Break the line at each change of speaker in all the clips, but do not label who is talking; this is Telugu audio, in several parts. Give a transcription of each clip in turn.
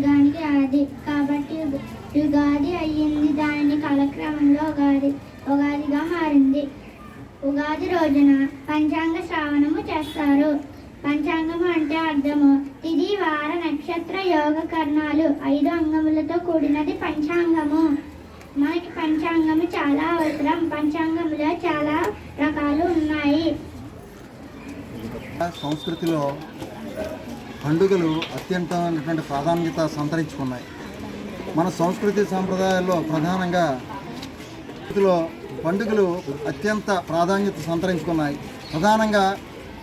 యుగానికి ఆది. కాబట్టి యుగాది అయ్యింది దాని కాలక్రమంలో ఉగాది. ఉగాదిగా మారింది. ఉగాది రోజున పంచాంగ శ్రావణము చేస్తారు. పంచాంగము అంటే అర్థము. ఇది వార నక్షత్ర యోగ కర్ణాలు ఐదు అంగములతో కూడినది పంచాంగము. మనకి పంచాంగము చాలా అవసరం. పంచాంగంలో చాలా రకాలు ఉన్నాయి.
సంస్కృతిలో పండుగలు అత్యంతమైనటువంటి ప్రాధాన్యత సంతరించుకున్నాయి. మన సంస్కృతి సాంప్రదాయాల్లో ప్రధానంగా ఇందులో పండుగలు అత్యంత ప్రాధాన్యత సంతరించుకున్నాయి. ప్రధానంగా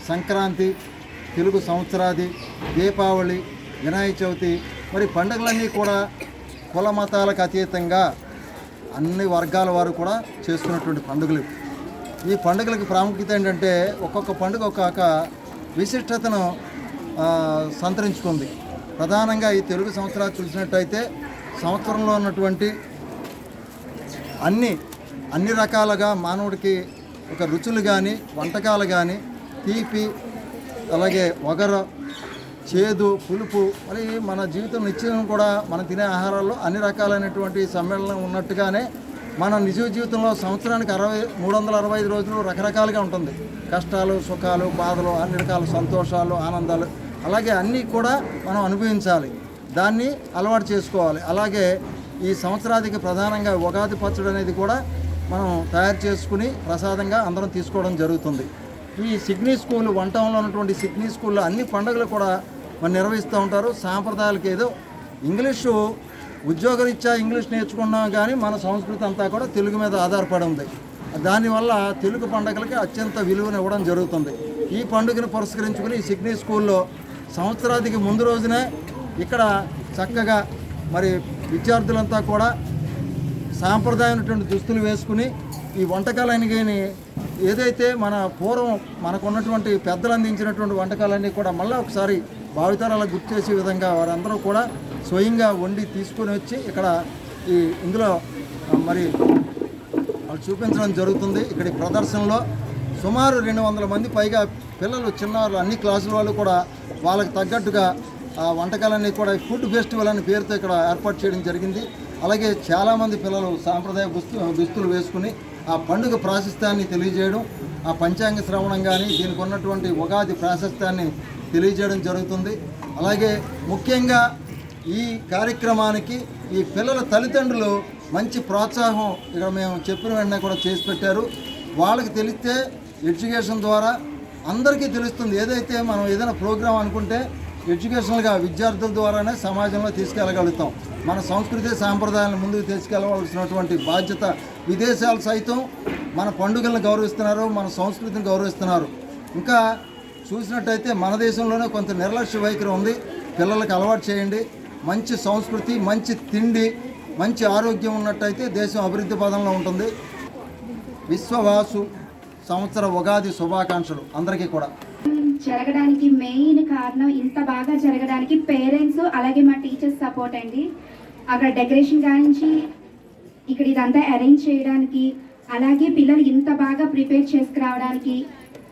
సంక్రాంతి తెలుగు సంవత్సరాది దీపావళి వినాయక చవితి మరి పండుగలన్నీ కూడా కుల మతాలకు అతీతంగా అన్ని వర్గాల వారు కూడా చేసుకున్నటువంటి పండుగలు ఈ పండుగలకు ప్రాముఖ్యత ఏంటంటే ఒక్కొక్క పండుగ ఒక్కొక్క విశిష్టతను సంతరించుకుంది. ప్రధానంగా ఈ తెలుగు సంవత్సరాలు చూసినట్టయితే సంవత్సరంలో ఉన్నటువంటి అన్ని అన్ని రకాలుగా మానవుడికి ఒక రుచులు కానీ వంటకాలు కానీ తీపి అలాగే వగర చేదు పులుపు మరి మన జీవితం నిత్యం కూడా మనం తినే ఆహారాల్లో అన్ని రకాలైనటువంటి సమ్మేళనం ఉన్నట్టుగానే మన నిజ జీవితంలో సంవత్సరానికి అరవై మూడు వందల అరవై ఐదు రోజులు రకరకాలుగా ఉంటుంది. కష్టాలు సుఖాలు బాధలు అన్ని రకాల సంతోషాలు ఆనందాలు అలాగే అన్నీ కూడా మనం అనుభవించాలి. దాన్ని అలవాటు చేసుకోవాలి. అలాగే ఈ సంవత్సరాదికి ప్రధానంగా ఉగాది పచ్చడి అనేది కూడా మనం తయారు చేసుకుని ప్రసాదంగా అందరం తీసుకోవడం జరుగుతుంది. ఈ సిడ్నీ స్కూల్ వన్ టౌన్లో ఉన్నటువంటి సిడ్నీ స్కూల్లో అన్ని పండుగలు కూడా మనం నిర్వహిస్తూ ఉంటారు. సాంప్రదాయాలకి ఏదో ఇంగ్లీషు ఉద్యోగరీత్యా ఇంగ్లీష్ నేర్చుకున్నాం కానీ మన సంస్కృతి అంతా కూడా తెలుగు మీద ఆధారపడి ఉంది. దానివల్ల తెలుగు పండుగలకి అత్యంత విలువను ఇవ్వడం జరుగుతుంది. ఈ పండుగను పురస్కరించుకుని ఈ సిడ్నీ స్కూల్లో సంవత్సరాదికి ముందు రోజునే ఇక్కడ చక్కగా మరి విద్యార్థులంతా కూడా సాంప్రదాయమైనటువంటి దుస్తులు వేసుకుని ఈ వంటకాలన్నీ కానీ ఏదైతే మన పూర్వం మనకున్నటువంటి పెద్దలు అందించినటువంటి వంటకాలన్నీ కూడా మళ్ళీ ఒకసారి భావితరాలకు గుర్తు చేసే విధంగా వారందరూ కూడా స్వయంగా వండి తీసుకొని వచ్చి ఇక్కడ ఈ ఇందులో మరి వాళ్ళు చూపించడం జరుగుతుంది. ఇక్కడ ఈ ప్రదర్శనలో సుమారు రెండు వందల మంది పైగా పిల్లలు చిన్నవాళ్ళు అన్ని క్లాసుల వాళ్ళు కూడా వాళ్ళకి తగ్గట్టుగా ఆ వంటకాలన్నీ కూడా ఫుడ్ ఫెస్టివల్ అనే పేరుతో ఇక్కడ ఏర్పాటు చేయడం జరిగింది. అలాగే చాలామంది పిల్లలు సాంప్రదాయ దుస్తు దుస్తులు వేసుకుని ఆ పండుగ ప్రాశస్త్యాన్ని తెలియజేయడం ఆ పంచాంగ శ్రవణం కానీ దీనికి ఉన్నటువంటి ఉగాది ప్రాశస్త్యాన్ని తెలియజేయడం జరుగుతుంది. అలాగే ముఖ్యంగా ఈ కార్యక్రమానికి ఈ పిల్లల తల్లిదండ్రులు మంచి ప్రోత్సాహం ఇక్కడ మేము చెప్పిన వెంటనే కూడా చేసి పెట్టారు. వాళ్ళకి తెలిస్తే ఎడ్యుకేషన్ ద్వారా అందరికీ తెలుస్తుంది. ఏదైతే మనం ఏదైనా ప్రోగ్రాం అనుకుంటే ఎడ్యుకేషనల్గా విద్యార్థుల ద్వారానే సమాజంలో తీసుకెళ్ళగలుగుతాం. మన సంస్కృతి సాంప్రదాయాలను ముందుకు తీసుకెళ్ళవలసినటువంటి బాధ్యత విదేశాలు సైతం మన పండుగలను గౌరవిస్తున్నారు మన సంస్కృతిని గౌరవిస్తున్నారు. ఇంకా చూసినట్టయితే మన దేశంలోనే కొంత నిర్లక్ష్య వైఖరి ఉంది. పిల్లలకు అలవాటు చేయండి. మంచి సంస్కృతి మంచి తిండి మంచి ఆరోగ్యం ఉన్నట్టయితే దేశం అభివృద్ధి పదంలో ఉంటుంది. విశ్వవాసు సంవత్సర ఉగాది శుభాకాంక్షలు అందరికీ కూడా.
జరగడానికి మెయిన్ కారణం ఇంత బాగా జరగడానికి పేరెంట్స్ అలాగే మా టీచర్స్ సపోర్ట్ అండి. అక్కడ డెకరేషన్ కానించి ఇక్కడ ఇదంతా అరేంజ్ చేయడానికి అలాగే పిల్లలు ఇంత బాగా ప్రిపేర్ చేసుకురావడానికి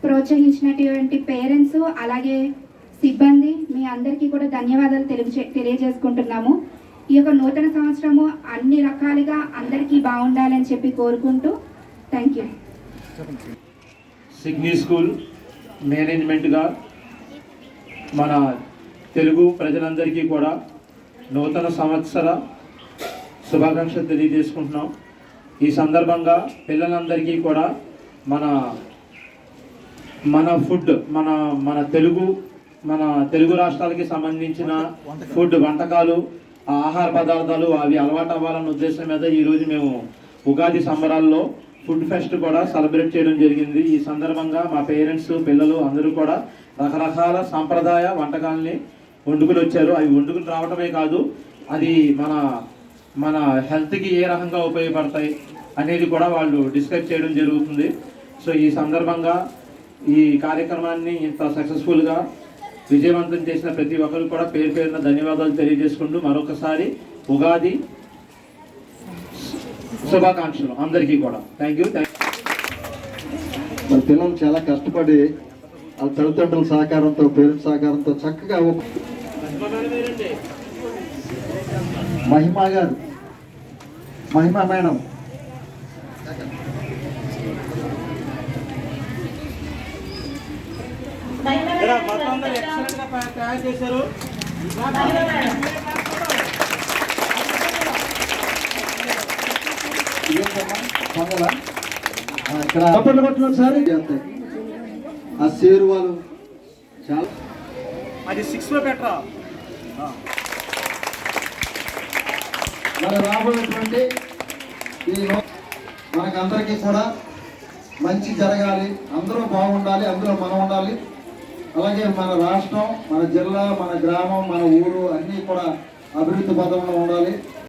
ప్రోత్సహించినటువంటి పేరెంట్స్ అలాగే సిబ్బంది మీ అందరికీ కూడా ధన్యవాదాలు తెలియజే తెలియజేసుకుంటున్నాము. ఈ యొక్క నూతన సంవత్సరము అన్ని రకాలుగా అందరికీ బాగుండాలని చెప్పి కోరుకుంటూ థ్యాంక్ యూ.
సిగ్నీ స్కూల్ మేనేజ్మెంట్గా మన తెలుగు ప్రజలందరికీ కూడా నూతన సంవత్సర శుభాకాంక్షలు తెలియజేసుకుంటున్నాం. ఈ సందర్భంగా పిల్లలందరికీ కూడా మన మన ఫుడ్ మన మన తెలుగు మన తెలుగు రాష్ట్రాలకి సంబంధించిన ఫుడ్ వంటకాలు ఆహార పదార్థాలు అవి అలవాటు అవ్వాలన్న ఉద్దేశం మీద ఈరోజు మేము ఉగాది సంబరాల్లో ఫుడ్ ఫెస్ట్ కూడా సెలబ్రేట్ చేయడం జరిగింది. ఈ సందర్భంగా మా పేరెంట్స్ పిల్లలు అందరూ కూడా రకరకాల సాంప్రదాయ వంటకాలని వండుకుని వచ్చారు. అవి వండుకుని రావటమే కాదు అది మన మన హెల్త్కి ఏ రకంగా ఉపయోగపడతాయి అనేది కూడా వాళ్ళు డిస్కస్ చేయడం జరుగుతుంది. సో ఈ సందర్భంగా ఈ కార్యక్రమాన్ని ఇంత సక్సెస్ఫుల్గా విజయవంతం చేసిన ప్రతి ఒక్కరు కూడా పేరు పేరున ధన్యవాదాలు తెలియజేసుకుంటూ మరొకసారి ఉగాది శుభాకాంక్షలు అందరికీ కూడా. థ్యాంక్ యూ థ్యాంక్
మరి పిల్లలు చాలా కష్టపడి వాళ్ళ తల్లిదండ్రుల సహకారంతో పేరెంట్స్ సహకారంతో చక్కగా ఒక మహిమ గారు మహిమ మేడం.
మొత్తం తయారు చేశారు.
ఇక్కడ సార్ చేస్తాయి. ఆ సేరువాలు చాలా
అది పెట్టరా?
రాబోయేటువంటి ఈ మనకందరికీ కూడా మంచి జరగాలి. అందరూ బాగుండాలి అందులో మనం ఉండాలి. అలాగే మన రాష్ట్రం మన జిల్లా మన గ్రామం మన ఊరు అన్నీ కూడా అభివృద్ధి పదంలో ఉండాలి.